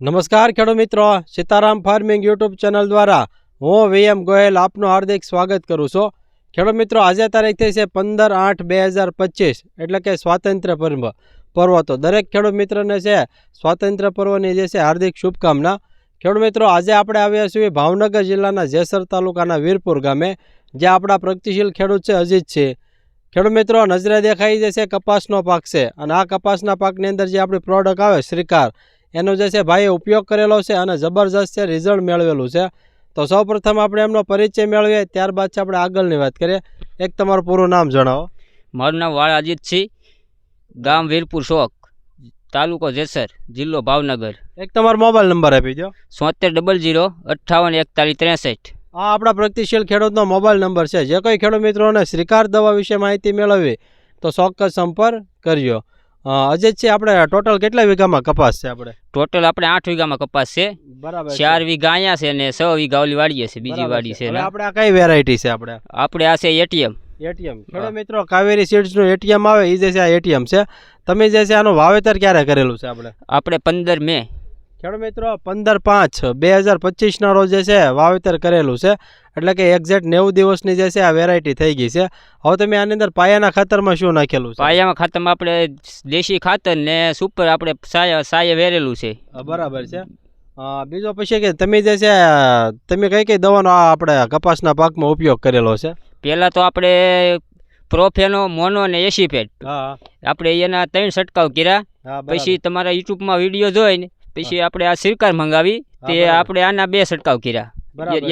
નમસ્કાર ખેડૂત મિત્રો, સીતારામ ફાર્મિંગ યુટ્યુબ ચેનલ દ્વારા હું વીએમ ગોયલ આપનું હાર્દિક સ્વાગત કરું છું. ખેડૂત મિત્રો, આજે તારીખ થઈ છે પંદર આઠ બે હજાર પચીસ, એટલે કે સ્વાતંત્ર્ય પર્વ. પર્વ તો દરેક ખેડૂત મિત્રને છે સ્વાતંત્ર્ય પર્વની જે છે હાર્દિક શુભકામના. ખેડૂત મિત્રો, આજે આપણે આવ્યા છીએ ભાવનગર જિલ્લાના જેસર તાલુકાના વીરપુર ગામે જે આપણા પ્રગતિશીલ ખેડૂત છે અજીત છે. ખેડૂત મિત્રો, નજરે દેખાઈ જે છે કપાસનો પાક છે અને આ કપાસના પાકની અંદર જે આપણી પ્રોડક્ટ આવે, શ્રીકાર એનો જે છે ભાઈએ ઉપયોગ કરેલો છે અને જબરજસ્ત છે રિઝલ્ટ મેળવેલું છે. તો સૌપ્રથમ આપણે એમનો પરિચય મેળવીએ ત્યારબાદ છે આપણે આગળની વાત કરીએ. એક તમારું પૂરું નામ જણાવો. મારું નામ વાળ અજીતસિંહ ગામ વીરપુર શોક તાલુકો જેસર જિલ્લો ભાવનગર. એક તમારો મોબાઈલ નંબર આપી દો સોતેર ડબલ જીરો અઠ્ઠાવન એકતાલીસ ત્રેસઠ. આ આપણા પ્રગતિશીલ ખેડૂતનો મોબાઈલ નંબર છે. જે કોઈ ખેડૂત મિત્રોને શ્રીકાર દવા વિશે માહિતી મેળવવી તો ચોક્કસ સંપર્ક કરજો. અ, છે આપણે ટોટલ કેટલા વીઘામાં કપાસ છે આપણે? ટોટલ આપણે આઠ વીઘામાં કપાસ છે. બરાબર ચાર વીઘા અહીંયા છે ને છ વીઘા ઓલી વાડીએ છે બીજી વાડી છે. આપણે આ કઈ વેરાયટી છે આપણે? આપણે આ છે એટીએમ એટીએમ ખેડૂત મિત્રો કાવેરી સીડ્સનું એટીએમ આવે એ જે છે આ એટીએમ છે. તમે જે છે આનું વાવેતર ક્યારે કરેલું છે આપણે? આપણે પંદર મે ખેડૂત મિત્રો પંદર પાંચ બે હજાર પચીસના રોજ જે છે વાવેતર કરેલું છે. એટલે કે એક્ઝેક્ટ નેવું દિવસની જે છે આ વેરાયટી થઈ ગઈ છે. હવે તમે આની અંદર પાયાના ખાતરમાં શું નાખેલું છે? પાયામાં ખાતરમાં આપણે દેશી ખાતર ને સુપર આપણે સાય સાયે વેરેલું છે. બરાબર છે. બીજો પછી કે તમે જે છે તમે કઈ કઈ દવાનો આપણે કપાસના પાકમાં ઉપયોગ કરેલો છે? પહેલાં તો આપણે પ્રોફેનો મોનો અને એસીપેટ. આપણે એના ત્રણ છંટકાવ કર્યા. પછી તમારા યુટ્યુબમાં વીડિયો જોઈને પછી આપણે આ સિરકાર મંગાવી તે આપણે આના બે છંટકાવ કર્યા.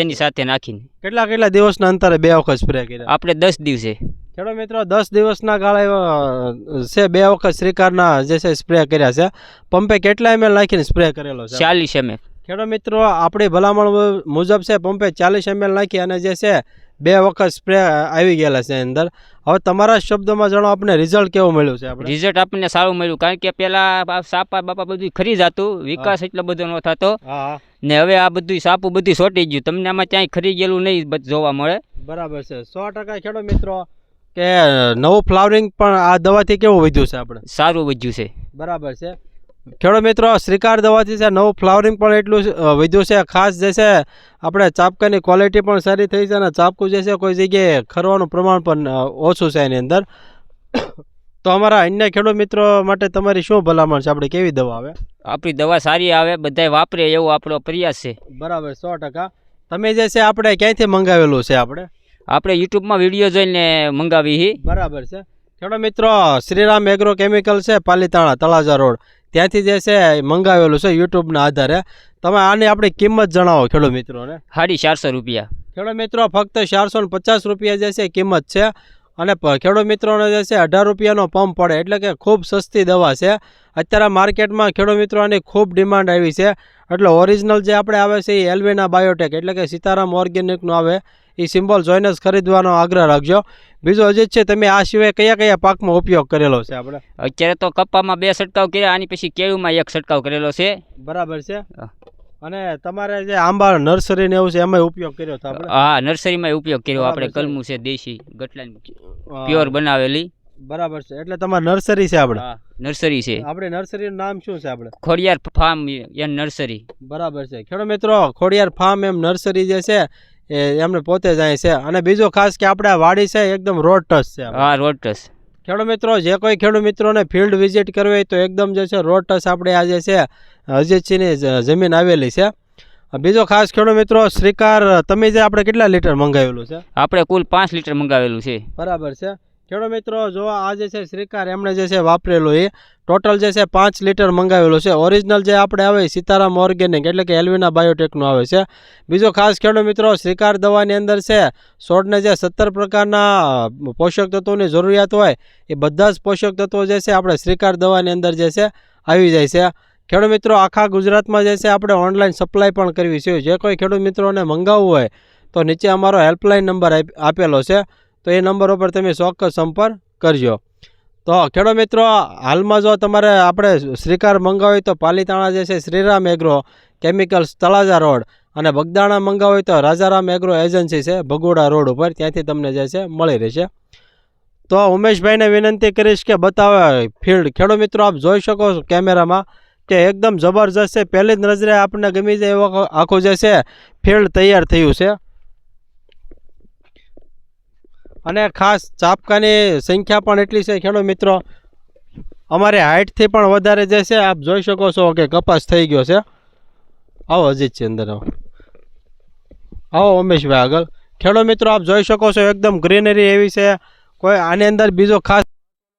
એની સાથે નાખીને. કેટલા કેટલા દિવસના અંતરે બે વખત સ્પ્રે કર્યા? આપણે દસ દિવસે. ખેડૂત મિત્રો દસ દિવસના ગાળે છે બે વખત શ્રીકારના જે છે સ્પ્રે કર્યા છે. પંપે કેટલા એમએલ નાખીને સ્પ્રે કરેલો છે? ચાલીસ એમએલ ખેડૂત મિત્રો આપણી ભલામણ મુજબ છે પંપે ચાલીસ એમએલ નાખી અને જે છે બે વખત સ્પ્રે આવી ગયેલા છે અંદર. હવે તમારા શબ્દોમાં જણો આપણે રિઝલ્ટ કેવું મળ્યું છે આપણે? રિઝલ્ટ આપણને સારું મળ્યું કારણ કે આ સાપા બાપા બધું ખરી જતું વિકાસ એટલો બધો ન થતો. ને હવે આ બધું સાપું બધું સોટી ગયું તમને આમાં ક્યાંય ખરી ગયેલું નહીં જોવા મળે. બરાબર છે. સો ટકા ખેડૂત મિત્રો કે નવું ફ્લાવરિંગ પણ આ દવાથી કેવું વધ્યું છે આપણે? સારું વધ્યું છે. બરાબર છે. ખેડૂત મિત્રો શ્રીકાર દવાથી છે નવું ફ્લાવરિંગ પણ એટલું વધ્યું છે. ખાસ જે છે આપણે ચાપકાની ક્વોલિટી પણ સારી થઈ છે અને ચાપકું જે છે કોઈ જગ્યાએ ખરવાનું પ્રમાણ પણ ઓછું છે એની અંદર. તો અમારા અન્ય ખેડૂત મિત્રો માટે તમારી શું ભલામણ છે? આપણે કેવી દવા આવે? આપણી દવા સારી આવે બધાય વાપરે એવો આપણો પ્રયાસ છે. બરાબર સો ટકા. તમે જે છે આપણે ક્યાંયથી મંગાવેલું છે આપણે? આપણે યુટ્યુબમાં વીડિયો જોઈને મંગાવી બરાબર છે. ખેડૂત મિત્રો શ્રીરામ એગ્રો કેમિકલ છે પાલીતાણા તળાજા રોડ. ત્યાંથી જે છે મંગાવેલું છે યુટ્યુબના આધારે. તમે આની આપણી કિંમત જણાવો ખેડૂત મિત્રોને. સાડી ચારસો રૂપિયા. ખેડૂત મિત્રો ફક્ત ચારસો ને પચાસ રૂપિયા જે છે કિંમત છે. અને ખેડૂત મિત્રોને જે છે અઢાર રૂપિયાનો પંપ પડે એટલે કે ખૂબ સસ્તી દવા છે. અત્યારે માર્કેટમાં ખેડૂત મિત્રોની ખૂબ ડિમાન્ડ આવી છે. એટલે ઓરિજિનલ જે આપણે આવે છે એ એલવેના બાયોટેક એટલે કે સીતારામ ઓર્ગેનિકનું આવે. એ સિમ્બોલ જોઈને જ ખરીદવાનો આગ્રહ રાખજો. બીજું અજીત છે તમે આ સિવાય કયા કયા પાકમાં ઉપયોગ કરેલો છે આપણે? અત્યારે તો કપામાં બે છંટકાવ કર્યા આની પછી કેળુમાં એક છંટકાવ કરેલો છે. બરાબર છે. અને તમારે જે આંબા નર્સરી ને એવું છે એમાં ઉપયોગ કર્યો હતો આપણે? હા નર્સરીમાં ઉપયોગ કર્યો. આપણે. કલમું છે દેશી ગટલાની પ્યોર બનાવેલી. બરાબર છે. એટલે તમારે નર્સરી છે આપણે? નર્સરી છે. આપણે નર્સરીનું નામ શું છે આપણે? Khodiyar farm and nursery. બરાબર છે. ખેડૂત મિત્રો ખોડિયાર ફાર્મ એમ નર્સરી જે છે એ એમને પોતે જ અહીં છે. અને બીજો ખાસ કે આપણે વાડી છે એકદમ રોડ ટચ છે હા હા રોટસ. ખેડૂત મિત્રો જે કોઈ ખેડૂત મિત્રોને ફિલ્ડ વિઝિટ કરવી હોય તો એકદમ જે છે રોડ ટચ આપણે આજે છે અજીતસિંહની જમીન આવેલી છે. બીજો ખાસ ખેડૂત મિત્રો શ્રીકાર તમે જે આપણે કેટલા લીટર મંગાવેલું છે? આપણે કુલ પાંચ લીટર મંગાવેલું છે. બરાબર છે. ખેડૂત મિત્રો, જો આ જે છે શ્રીકાર, એમણે જે છે વાપરેલું એ ટોટલ જે છે પાંચ લીટર મંગાવેલું છે. ઓરિજિનલ જે આપણે આવે સીતારામ ઓર્ગેનિક એટલે કે એલ્વિના બાયોટેકનો આવે છે. બીજો ખાસ ખેડો મિત્રો, શ્રીકાર દવાની અંદર છે, છોડને જે સત્તર પ્રકારના પોષક તત્વોની જરૂરિયાત હોય, એ બધા જ પોષક તત્વો જે છે આપણે શ્રીકાર દવાની અંદર જે છે આવી જાય છે. ખેડૂત મિત્રો, આખા ગુજરાતમાં જે છે આપણે ઓનલાઈન સપ્લાય પણ કરવી છે. જે કોઈ ખેડૂત મિત્રોને મંગાવવું હોય, તો નીચે અમારો હેલ્પલાઇન નંબર આપ- આપેલો છે. તો એ નંબર ઉપર તમે ચોક્કસ સંપર્ક કરજો. તો ખેડૂત મિત્રો, હાલમાં જો તમારે આપણે શ્રીકાર મંગાવી તો પાલીતાણા જે છે Shriram agro chemicals Talaja road અને બગદાણા મંગાવી તો રાજારામ એગ્રો એજન્સી છે ભગોડા રોડ ઉપર. ત્યાંથી તમને જે છે મળી રહેશે. તો ઉમેશભાઈને વિનંતી કરીશ કે બતાવે ફિલ્ડ. ખેડૂત મિત્રો, આપ જોઈ શકો છો કેમેરામાં કે એકદમ જબરજસ્ત છે. પહેલી જ નજરે આપણને ગમી જાય એવો આખું જે છે ફિલ્ડ તૈયાર થયું છે. અને ખાસ ચાપકાની સંખ્યા પણ એટલી છે ખેડૂત મિત્રો. અમારે હાઇટથી પણ વધારે જે છે, આપ જોઈ શકો છો કે કપાસ થઈ ગયો છે. આવો અજીત છે અંદર આવો. ઉમેશભાઈ આગળ. ખેડૂત મિત્રો, આપ જોઈ શકો છો એકદમ ગ્રીનરી એવી છે. કોઈ આની અંદર બીજો ખાસ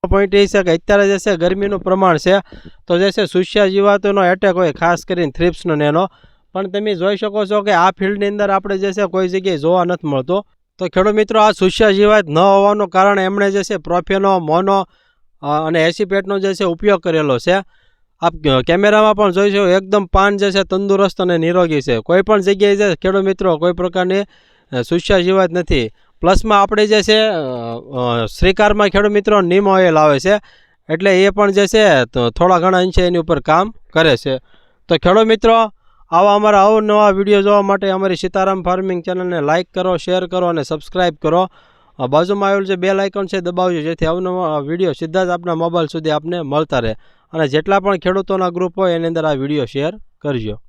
પોઈન્ટ એ છે કે અત્યારે જે છે, ગરમીનું પ્રમાણ છે. તો જે છે સુષ્યા જીવાતોનો એટેક હોય, ખાસ કરીને થ્રિપ્સનો નેનો પણ તમે જોઈ શકો છો કે આ ફિલ્ડની અંદર આપણે જે છે, કોઈ જગ્યાએ જોવા નથી મળતો. તો ખેડૂત મિત્રો, આ સુસ્યા જીવાત ન હોવાનું કારણ એમણે જે છે પ્રોફેનો, મોનો અને એસીપેટનો જે છે ઉપયોગ કરેલો છે. આપ કેમેરામાં પણ જોઈ એકદમ પાન જે છે તંદુરસ્ત અને નિરોગી છે. કોઈ પણ જગ્યાએ જે ખેડૂત મિત્રો, કોઈ પ્રકારની સુષ્યા જીવાત નથી. પ્લસમાં આપણે જે છે શ્રીકારમાં ખેડૂત મિત્રો નીમ ઓઇલ આવે છે. એટલે એ પણ જે છે થોડા ઘણા અંશે એની ઉપર કામ કરે છે. તો ખેડૂત મિત્રો આવા અમારા અવનવા વીડિયો જોવા માટે અમારી સીતારામ ફાર્મિંગ ચેનલને લાઇક કરો, શેર કરો અને સબસ્ક્રાઈબ કરો. બાજુમાં આવેલું જે બેલ આઇકોન છે દબાવજો, જેથી અવનવા વીડિયો સીધા જ આપણા મોબાઈલ સુધી આપને મળતા રહે. અને જેટલા પણ ખેડૂતોના ગ્રુપ હોય એની અંદર આ વીડિયો શેર કરજો.